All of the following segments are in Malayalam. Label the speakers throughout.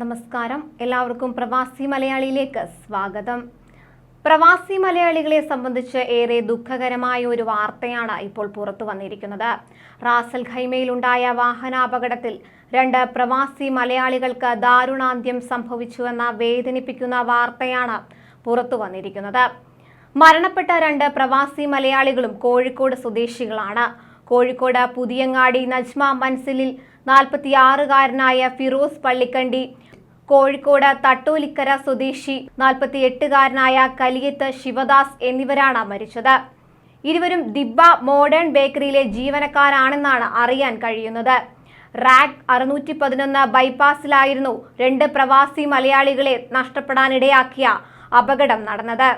Speaker 1: നമസ്കാരം. എല്ലാവർക്കും പ്രവാസി മലയാളിയിലേക്ക് സ്വാഗതം. പ്രവാസി മലയാളികളെ സംബന്ധിച്ച് ഏറെ ദുഃഖകരമായ ഒരു വാർത്തയാണ് ഇപ്പോൾ പുറത്തു വന്നിരിക്കുന്നത്. റാസൽ ഖൈമയിലുണ്ടായ വാഹനാപകടത്തിൽ രണ്ട് പ്രവാസി മലയാളികൾക്ക് ദാരുണാന്ത്യം സംഭവിച്ചുവെന്ന വേദനിപ്പിക്കുന്ന വാർത്തയാണ് പുറത്തു വന്നിരിക്കുന്നത്. മരണപ്പെട്ട രണ്ട് പ്രവാസി മലയാളികളും കോഴിക്കോട് സ്വദേശികളാണ്. കോഴിക്കോട് പുതിയങ്ങാടി നജ്മ മൻസിലിൽ നാൽപ്പത്തിയാറുകാരനായ ഫിറോസ് പള്ളിക്കണ്ടി കോഴിക്കോട് തട്ടോലിക്കര സ്വദേശി നാൽപ്പത്തിയെട്ടുകാരനായ കലിയത്ത് ശിവദാസ് എന്നിവരാണ് മരിച്ചത്. ഇരുവരും ദിബ്ബ മോഡേൺ ബേക്കറിയിലെ ജീവനക്കാരാണെന്നാണ് അറിയാൻ കഴിയുന്നത്. റാഗ് അറുന്നൂറ്റി പതിനൊന്ന് ബൈപ്പാസിലായിരുന്നു രണ്ട് പ്രവാസി മലയാളികളെ നഷ്ടപ്പെടാനിടയാക്കിയ അപകടം നടന്നത്.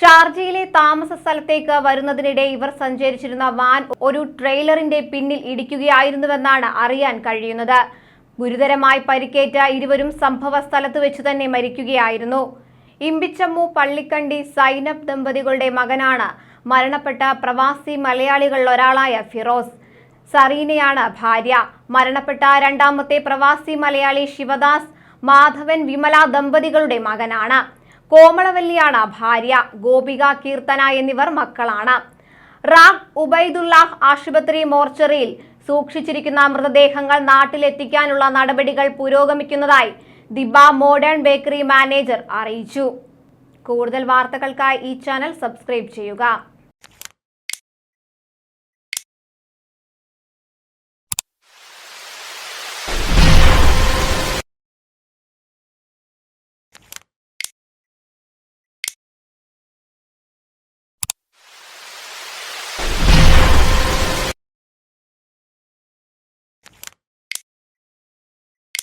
Speaker 1: ഷാർജയിലെ താമസ സ്ഥലത്തേക്ക് വരുന്നതിനിടെ ഇവർ സഞ്ചരിച്ചിരുന്ന വാൻ ഒരു ട്രെയിലറിന്റെ പിന്നിൽ ഇടിക്കുകയായിരുന്നുവെന്നാണ് അറിയാൻ കഴിയുന്നത്. ഗുരുതരമായി പരിക്കേറ്റ ഇരുവരും സംഭവ സ്ഥലത്ത് വെച്ച് തന്നെ മരിക്കുകയായിരുന്നു. ഇമ്പിച്ചമ്മു പള്ളിക്കണ്ടി സൈനബ് ദമ്പതികളുടെ മകനാണ് മരണപ്പെട്ട പ്രവാസി മലയാളികളിൽ ഒരാളായ ഫിറോസ്. സറീനയാണ് ഭാര്യ. മരണപ്പെട്ട രണ്ടാമത്തെ പ്രവാസി മലയാളി ശിവദാസ് മാധവൻ വിമല ദമ്പതികളുടെ മകനാണ്. കോമളവല്ലിയാണ് ഭാര്യ. ഗോപിക കീർത്തന എന്നിവർ മക്കളാണ്. റാഖ് ഉബൈദുല്ലാഹ് ആശുപത്രി മോർച്ചറിയിൽ സൂക്ഷിച്ചിരിക്കുന്ന മൃതദേഹങ്ങൾ നാട്ടിലെത്തിക്കാനുള്ള നടപടികൾ പുരോഗമിക്കുന്നതായി ദിബ മോഡേൺ ബേക്കറി മാനേജർ അറിയിച്ചു. കൂടുതൽ വാർത്തകൾക്കായി ഈ ചാനൽ സബ്സ്ക്രൈബ് ചെയ്യുക.